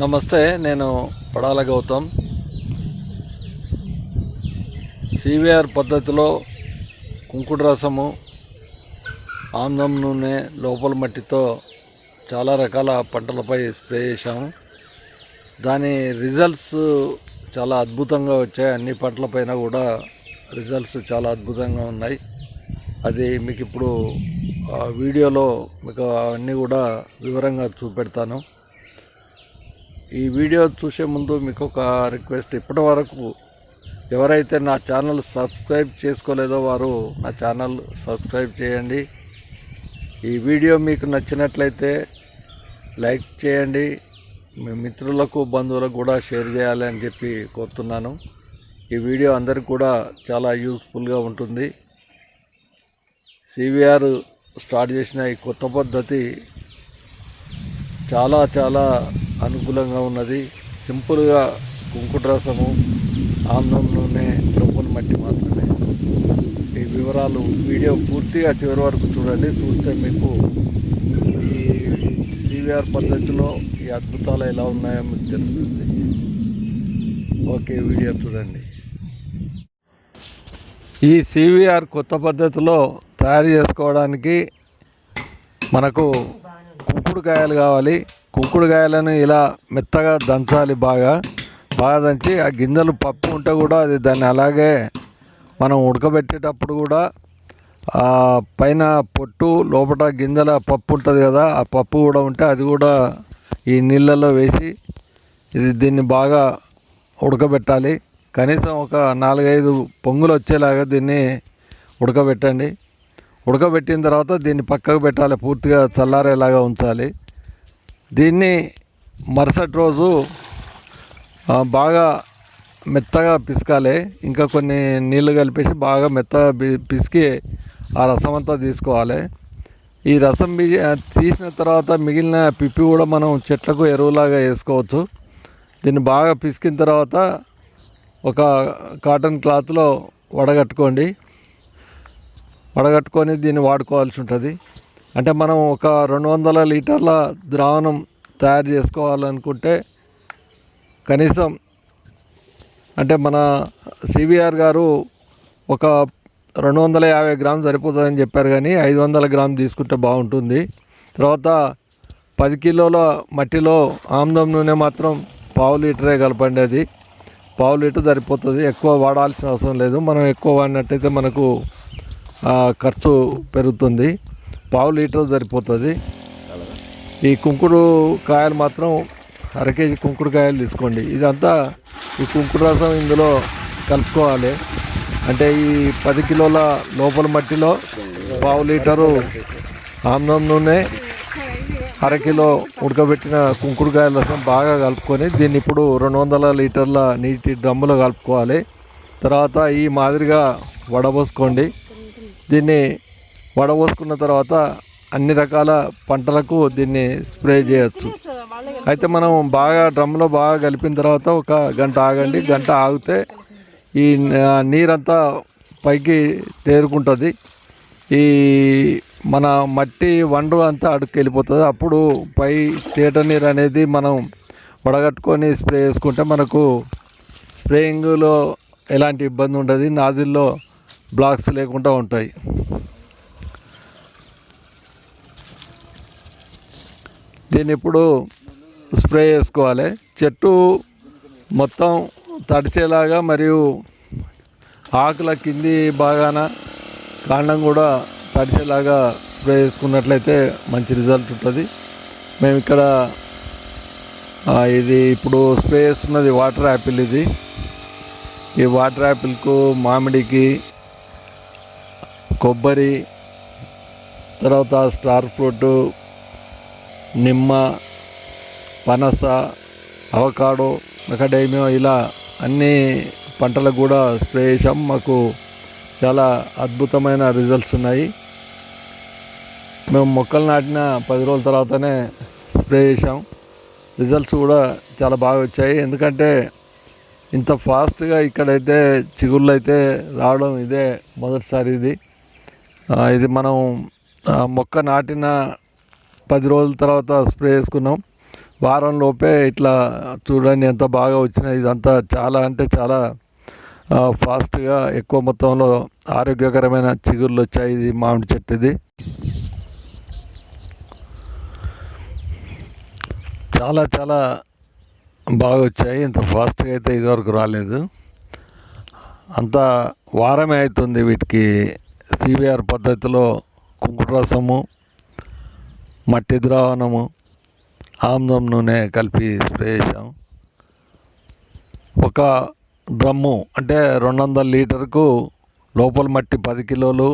నమస్తే నేను పడాల గౌతమ్. సివిఆర్ పద్ధతిలో కుంకుడు రసము ఆమ్లం నూనె లోపల మట్టితో చాలా రకాల పంటలపై స్ప్రే చేశాము. దాని రిజల్ట్స్ చాలా అద్భుతంగా వచ్చాయి. అన్ని పంటలపైన కూడా రిజల్ట్స్ చాలా అద్భుతంగా ఉన్నాయి. అది మీకు ఇప్పుడు ఆ వీడియోలో మీకు అవన్నీ కూడా వివరంగా చూపెడతాను. ఈ వీడియో చూసే ముందు మీకు ఒక రిక్వెస్ట్ ఇప్పటి వరకు ఎవరైతే నా ఛానల్ సబ్స్క్రైబ్ చేసుకోలేదో వారు నా ఛానల్ సబ్స్క్రైబ్ చేయండి. ఈ వీడియో మీకు నచ్చినట్లయితే లైక్ చేయండి. మీ మిత్రులకు బంధువులకు కూడా షేర్ చేయాలి అని చెప్పి కోరుతున్నాను. ఈ వీడియో అందరికి కూడా చాలా యూస్ఫుల్గా ఉంటుంది. సివిఆర్ స్టార్ట్ చేసిన ఈ కొత్త పద్ధతి చాలా చాలా అనుకూలంగా ఉన్నది. సింపుల్గా కుంకుట రసము ఆమ్లం నూనె లోపల మట్టి మాత్రమే. ఈ వివరాలు వీడియో పూర్తిగా చివరి వరకు చూడండి. చూస్తే మీకు ఈ సివిఆర్ పద్ధతిలో ఈ అద్భుతాలు ఎలా ఉన్నాయో మీకు తెలుస్తుంది. ఓకే వీడియో చూడండి. ఈ సివిఆర్ కొత్త పద్ధతిలో తయారు చేసుకోవడానికి మనకు కుంకుడుకాయలు కావాలి. కుంకుడుకాయలను ఇలా మెత్తగా దంచాలి బాగా. బాగా దంచి ఆ గింజలు పప్పు ఉంటే కూడా అది దాన్ని అలాగే మనం ఉడకబెట్టేటప్పుడు కూడా పైన పొట్టు లోపల గింజల పప్పు ఉంటుంది కదా ఆ పప్పు కూడా ఉంటే అది కూడా ఈ నీళ్ళల్లో వేసి ఇది దీన్ని బాగా ఉడకబెట్టాలి. కనీసం ఒక నాలుగైదు పొంగులు వచ్చేలాగా దీన్ని ఉడకబెట్టండి. ఉడకబెట్టిన తర్వాత దీన్ని పక్కకు పెట్టాలి పూర్తిగా చల్లారేలాగా ఉంచాలి. దీన్ని మరుసటి రోజు బాగా మెత్తగా పిసకాలి. ఇంకా కొన్ని నీళ్ళు కలిపేసి బాగా మెత్తగా పిసికి ఆ రసం అంతా తీసుకోవాలి. ఈ రసం తీసిన తర్వాత మిగిలిన పిప్పి కూడా మనం చెట్లకు ఎరువులాగా వేసుకోవచ్చు. దీన్ని బాగా పిసికిన తర్వాత ఒక కాటన్ క్లాత్లో వడగట్టుకోండి. వడగట్టుకొని దీన్ని వాడుకోవాల్సి ఉంటుంది. అంటే మనం ఒక రెండు వందల లీటర్ల ద్రావణం తయారు చేసుకోవాలనుకుంటే కనీసం అంటే మన సివిఆర్ గారు ఒక రెండు వందల యాభై గ్రామ్ సరిపోతుందని చెప్పారు కానీ ఐదు వందల గ్రామ్ తీసుకుంటే బాగుంటుంది. తర్వాత పది కిలోల మట్టిలో ఆమ్లం నూనె మాత్రం పావు లీటరే కలపండి అది. పావు లీటర్ సరిపోతుంది. ఎక్కువ వాడాల్సిన అవసరం లేదు. మనం ఎక్కువ వాడినట్టయితే మనకు ఖర్చు పెరుగుతుంది. పావు లీటర్ సరిపోతుంది. ఈ కుంకుడు కాయలు మాత్రం అర కేజీ కుంకుడు కాయలు తీసుకోండి. ఇదంతా ఈ కుంకుడు రసం ఇందులో కలుపుకోవాలి. అంటే ఈ పది కిలోల లోపల మట్టిలో పావు లీటరు ఆమ్లం నూనె అర కిలో ఉడకబెట్టిన కుంకుడుకాయల రసం బాగా కలుపుకొని దీన్ని ఇప్పుడు రెండు వందల లీటర్ల నీటి డ్రమ్ములో కలుపుకోవాలి. తర్వాత ఈ మాదిరిగా వడబోసుకోండి. దీన్ని వడబోసుకున్న తర్వాత అన్ని రకాల పంటలకు దీన్ని స్ప్రే చేయొచ్చు. అయితే మనం బాగా డ్రమ్లో బాగా కలిపిన తర్వాత ఒక గంట ఆగండి. గంట ఆగితే ఈ నీరంతా పైకి తేరుకుంటుంది. ఈ మన మట్టి వండు అంతా అడుక్కి వెళ్ళిపోతుంది. అప్పుడు పై తేట నీరు అనేది మనం వడగట్టుకొని స్ప్రే చేసుకుంటే మనకు స్ప్రేయింగ్లో ఎలాంటి ఇబ్బంది ఉండదు. నాజిల్లో బ్లాక్స్ లేకుండా ఉంటాయి. దీన్ని ఇప్పుడు స్ప్రే చేసుకోవాలి? చెట్టు మొత్తం తడిచేలాగా మరియు ఆకుల కింది బాగాన కాండం కూడా తడిచేలాగా స్ప్రే చేసుకున్నట్లయితే మంచి రిజల్ట్ ఉంటుంది. మేము ఇక్కడ ఇది ఇప్పుడు స్ప్రే చేస్తున్నది వాటర్ యాపిల్ ఇది. ఈ వాటర్ యాపిల్కు మామిడికి కొబ్బరి తర్వాత స్టార్ ఫ్రూట్ నిమ్మ పనస అవకాడో మెకడైమియో ఇలా అన్ని పంటలకు కూడా స్ప్రే చేసాం మాకు చాలా అద్భుతమైన రిజల్ట్స్ ఉన్నాయి. మేము మొక్కలు నాటిన పది రోజుల తర్వాతనే స్ప్రే చేసాం రిజల్ట్స్ కూడా చాలా బాగా వచ్చాయి. ఎందుకంటే ఇంత ఫాస్ట్గా ఇక్కడైతే చిగుళ్ళు అయితే రావడం ఇదే మొదటిసారి ఇది. ఇది మనం మొక్క నాటిన పది రోజుల తర్వాత స్ప్రే చేసుకున్నాం. వారం లోపే ఇట్లా చూడండి ఎంత బాగా వచ్చినాయి ఇదంతా చాలా అంటే చాలా ఫాస్ట్గా ఎక్కువ మొత్తంలో ఆరోగ్యకరమైన చిగుర్లు వచ్చాయి. ఇది మామిడి చెట్టు ఇది. చాలా చాలా బాగా వచ్చాయి. ఇంత ఫాస్ట్గా అయితే ఇదివరకు రాలేదు. అంత వారమే అవుతుంది వీటికి సివిఆర్ పద్ధతిలో కుంకుడు రసము మట్టి ద్రావణము ఆమ్లం నూనె కలిపి స్ప్రే చేసాం ఒక డ్రమ్ము అంటే రెండు వందల లీటర్కు లోపల మట్టి పది కిలోలు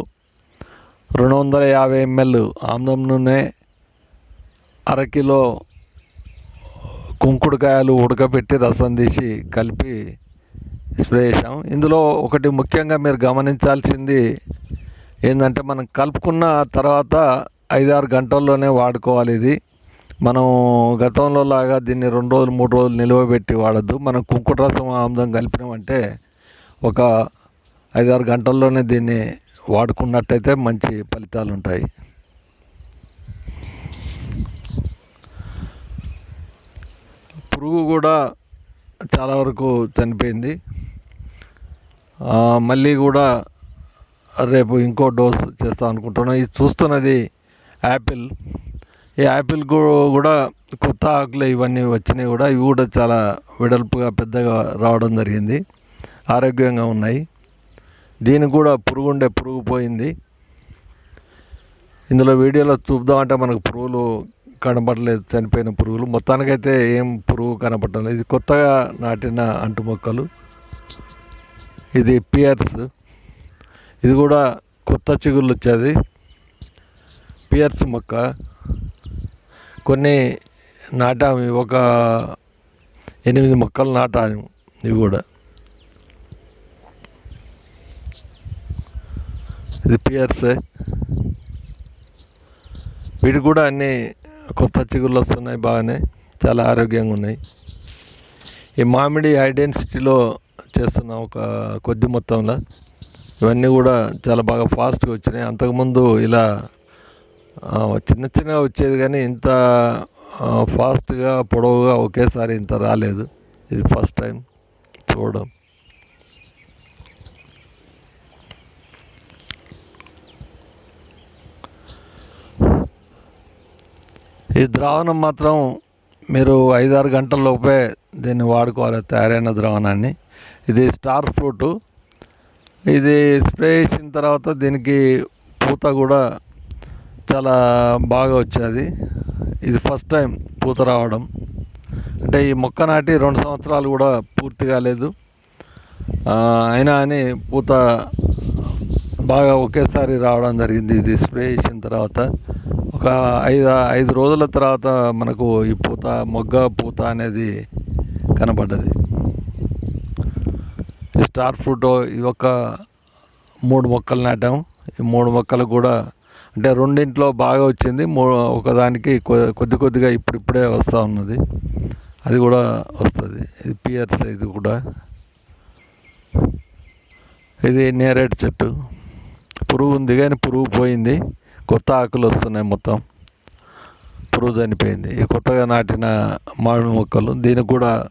రెండు వందల యాభై ఎంఎల్ ఆమ్లం నూనె అరకిలో కుంకుడుకాయలు ఉడకబెట్టి రసం తీసి కలిపి స్ప్రే చేసాం ఇందులో ఒకటి ముఖ్యంగా మీరు గమనించాల్సింది ఏంటంటే మనం కలుపుకున్న తర్వాత ఐదారు గంటల్లోనే వాడుకోవాలి ఇది. మనం గతంలో లాగా దీన్ని రెండు రోజులు మూడు రోజులు నిల్వ పెట్టి వాడద్దు. మనం కుంకుట రసం ఆముదం కలిపినామంటే ఒక ఐదారు గంటల్లోనే దీన్ని వాడుకున్నట్టయితే మంచి ఫలితాలు ఉంటాయి పురుగు కూడా చాలా వరకు చనిపోయింది. మళ్ళీ కూడా రేపు ఇంకో డోస్ చేస్తాం అనుకుంటున్నాం. ఇది చూస్తున్నది యాపిల్. ఈ యాపిల్ కూడా కొత్త ఆకులు ఇవన్నీ వచ్చినాయి కూడా. ఇవి కూడా చాలా వెడల్పుగా పెద్దగా రావడం జరిగింది. ఆరోగ్యంగా ఉన్నాయి. దీనికి కూడా పురుగు ఉండే పురుగు పోయింది. ఇందులో వీడియోలో చూద్దామంటే మనకు పురుగులు కనపడలేదు చనిపోయిన పురుగులు. మొత్తానికైతే ఏం పురుగు కనపడటం లేదు. ఇది కొత్తగా నాటిన అంటు మొక్కలు ఇది పియర్స్. ఇది కూడా కొత్త చిగుళ్ళు వచ్చేది. పియర్స్ మొక్క. కొన్ని నాటాము. ఒక ఎనిమిది మొక్కలు నాటాము. ఇవి కూడా. ఇది పియర్సే. వీటి కూడా అన్ని కొత్త చిగుళ్ళు వస్తున్నాయి బాగానే. చాలా ఆరోగ్యంగా ఉన్నాయి. ఈ మామిడి ఐడెన్సిటీలో చేస్తున్నాం ఒక కొద్ది మొత్తంలో ఇవన్నీ కూడా చాలా బాగా ఫాస్ట్గా వచ్చినాయి. అంతకుముందు ఇలా చిన్న చిన్నగా వచ్చేది కానీ ఇంత ఫాస్ట్గా పొడవుగా ఒకేసారి ఇంత రాలేదు. ఇది ఫస్ట్ టైం చూడడం. ఈ ద్రావణం మాత్రం మీరు ఐదారు గంటల లోపే దీన్ని వాడుకోవాలి తయారైన ద్రావణాన్ని. ఇది స్టార్ ఫ్రూట్. ఇది స్ప్రే చేసిన తర్వాత దీనికి పూత కూడా చాలా బాగా వచ్చేది. ఇది ఫస్ట్ టైం పూత రావడం. అంటే ఈ మొక్క నాటి రెండు సంవత్సరాలు కూడా పూర్తి కాలేదు. అయినా అని పూత బాగా ఒకేసారి రావడం జరిగింది ఇది స్ప్రే చేసిన తర్వాత. ఒక ఐదు ఐదు రోజుల తర్వాత మనకు ఈ పూత మొగ్గ పూత అనేది కనపడ్డది స్టార్ ఫ్రూట్ ఇది ఒక మూడు మొక్కలు నాటాం. ఈ మూడు మొక్కలు కూడా అంటే రెండింట్లో బాగా వచ్చింది. మూ ఒకదానికి కొద్ది కొద్దిగా ఇప్పుడిప్పుడే వస్తూ ఉన్నది. అది కూడా వస్తుంది. ఇది పియర్స్ ఇది కూడా. ఇది నేరేడు చెట్టు. పురుగు ఉంది కానీ పురుగు పోయింది. కొత్త ఆకులు వస్తున్నాయి మొత్తం. పురుగు చనిపోయింది. ఈ కొత్తగా నాటిన మామిడి మొక్కలు. దీనికి కూడా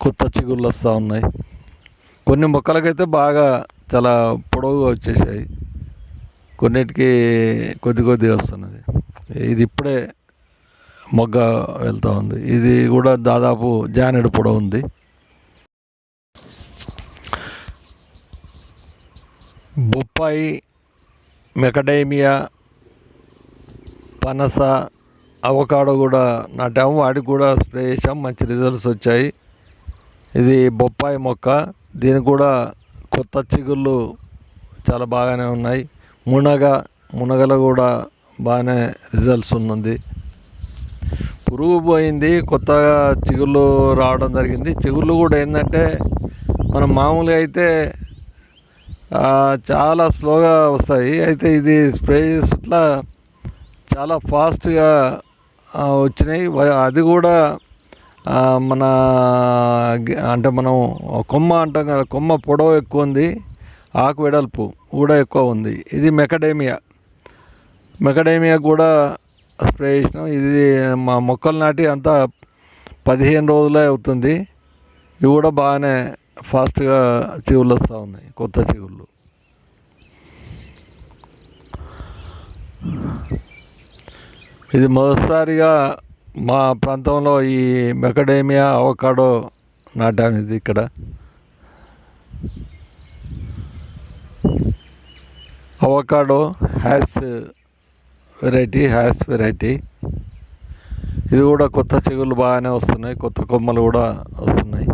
కొత్త చిగుళ్ళు వస్తూ ఉన్నాయి. కొన్ని మొక్కలకైతే బాగా చాలా పొడవుగా వచ్చేసాయి. కొన్నిటికి కొద్ది కొద్దిగా వస్తున్నది. ఇది ఇప్పుడే మొగ్గ వెళ్తూ ఉంది. ఇది కూడా దాదాపు జానెడు పొడవు ఉంది. బొప్పాయి మెకడేమియా పనస అవకాడో కూడా నాటాము. వాటికి కూడా స్ప్రే చేసాం మంచి రిజల్ట్స్ వచ్చాయి. ఇది బొప్పాయి మొక్క. దీనికి కూడా కొత్త చిగుళ్ళు చాలా బాగానే ఉన్నాయి. మునగ మునగలో కూడా బాగానే రిజల్ట్స్ ఉన్నది. పురుగు పోయింది కొత్తగా చిగుళ్ళు రావడం జరిగింది. చిగుళ్ళు కూడా ఏంటంటే మనం మామూలుగా అయితే చాలా స్లోగా వస్తాయి. అయితే ఇది స్ప్రే ఇట్లా చాలా ఫాస్ట్గా వచ్చినాయి. అది కూడా మన అంటే మనం కొమ్మ అంటాం కదా కొమ్మ పొడవు ఎక్కువ ఉంది ఆకు వెడల్పు కూడా ఎక్కువ ఉంది. ఇది మెకడేమియా? మెకడేమియా కూడా స్ప్రే చేసినాం. ఇది మా మొక్కలు నాటి అంతా పదిహేను రోజులే అవుతుంది. ఇవి కూడా బాగానే ఫాస్ట్గా చిగుళ్ళు వస్తూ ఉన్నాయి కొత్త చిగుళ్ళు. ఇది మొదటిసారిగా మా ప్రాంతంలో ఈ మెకడేమియా అవకాడో నాటానిది ఇక్కడ. Avocado Hass variety Hass variety ఇది కూడా కొత్త చిగుళ్ళు బాగానే వస్తున్నాయి. కొత్త కొమ్మలు కూడా వస్తున్నాయి.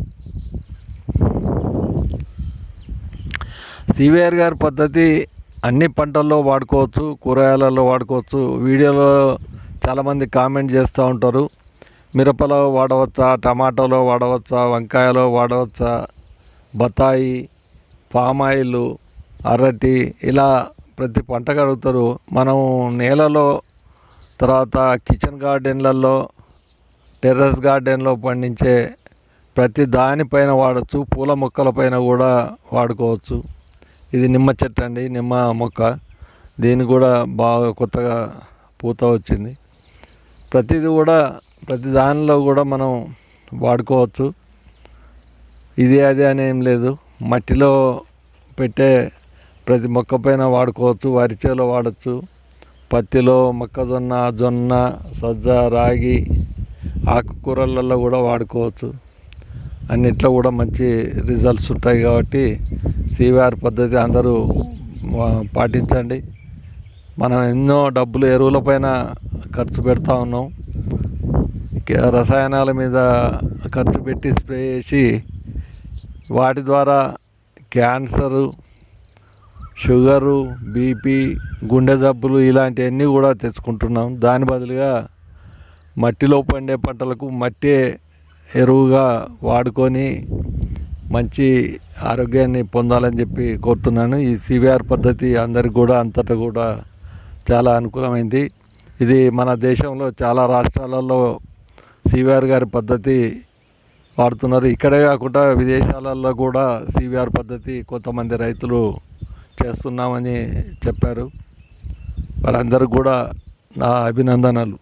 సివిఆర్ గారి పద్ధతి అన్ని పంటల్లో వాడుకోవచ్చు కూరగాయలలో వాడుకోవచ్చు. వీడియోలో చాలామంది కామెంట్ చేస్తూ ఉంటారు. మిరపలో వాడవచ్చా? టమాటోలో వాడవచ్చా? వంకాయలో వాడవచ్చా? బత్తాయి పామాయిల్ అరటి ఇలా ప్రతి పంటకు అడుగుతారు. మనం నేలలో తర్వాత కిచెన్ గార్డెన్లలో టెర్రస్ గార్డెన్లో పండించే ప్రతి దానిపైన వాడచ్చు. పూల మొక్కలపైన కూడా వాడుకోవచ్చు. ఇది నిమ్మ చెట్టు అండి. నిమ్మ మొక్క. దీన్ని కూడా బాగా కొత్తగా పూత వచ్చింది. ప్రతిది కూడా ప్రతి దానిలో కూడా మనం వాడుకోవచ్చు. ఇది అది అని ఏం లేదు. మట్టిలో పెట్టే ప్రతి మొక్క పైన వాడుకోవచ్చు. వరిచేలో వాడచ్చు. పత్తిలో మొక్కజొన్న జొన్న సజ్జ రాగి ఆకుకూరలలో కూడా వాడుకోవచ్చు. అన్నిట్లో కూడా మంచి రిజల్ట్స్ ఉంటాయి కాబట్టి సివిఆర్ పద్ధతి అందరూ పాటించండి. మనం ఎన్నో డబ్బులు ఎరువులపైన ఖర్చు పెడతా ఉన్నాం. రసాయనాల మీద ఖర్చు పెట్టి స్ప్రే చేసి వాటి ద్వారా క్యాన్సరు షుగరు బీపీ గుండె జబ్బులు ఇలాంటివన్నీ కూడా తెచ్చుకుంటున్నాం. దాని బదులుగా మట్టిలో పండే పంటలకు మట్టే ఎరువుగా వాడుకొని మంచి ఆరోగ్యాన్ని పొందాలని చెప్పి కోరుతున్నాను. ఈ సివిఆర్ పద్ధతి అందరికి కూడా అంతటా కూడా చాలా అనుకూలమైంది. ఇది మన దేశంలో చాలా రాష్ట్రాలలో సివిఆర్ గారి పద్ధతి వాడుతున్నారు. ఇక్కడే కాకుండా విదేశాలలో కూడా సివిఆర్ పద్ధతి కొంతమంది రైతులు చేస్తున్నామని చెప్పారు. వారందరికి కూడా నా అభినందనలు.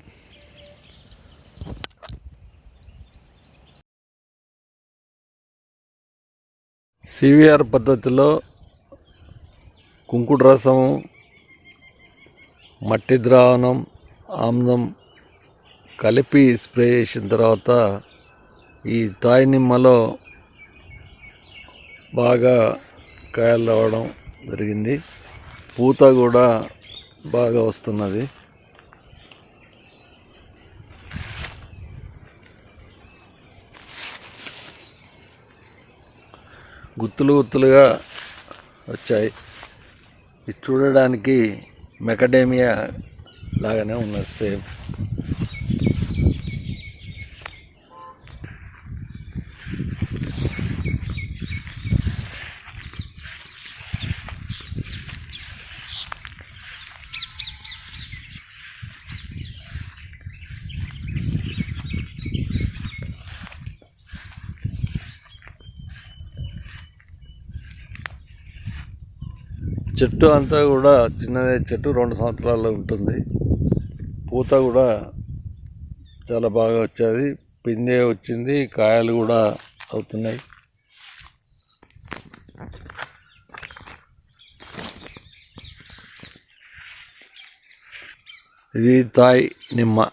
సివిఆర్ పద్ధతిలో కుంకుడు రసం మట్టి ద్రావణం ఆమ్లం కలిపి స్ప్రే చేసిన తర్వాత ఈ తాయి నిమ్మలో బాగా కాయలు రావడం జరిగింది. పూత కూడా బాగా వస్తున్నది. గుత్తులు గుత్తులుగా వచ్చాయి. ఇది చూడడానికి మెకడేమియా లాగానే ఉన్నది సేమ్. చెట్టు అంతా కూడా చిన్నదే చెట్టు రెండు సంవత్సరాల్లో ఉంటుంది. పూత కూడా చాలా బాగా వచ్చేది. పిందె వచ్చింది కాయలు కూడా అవుతున్నాయి. ఇది తాయ్ నిమ్మ.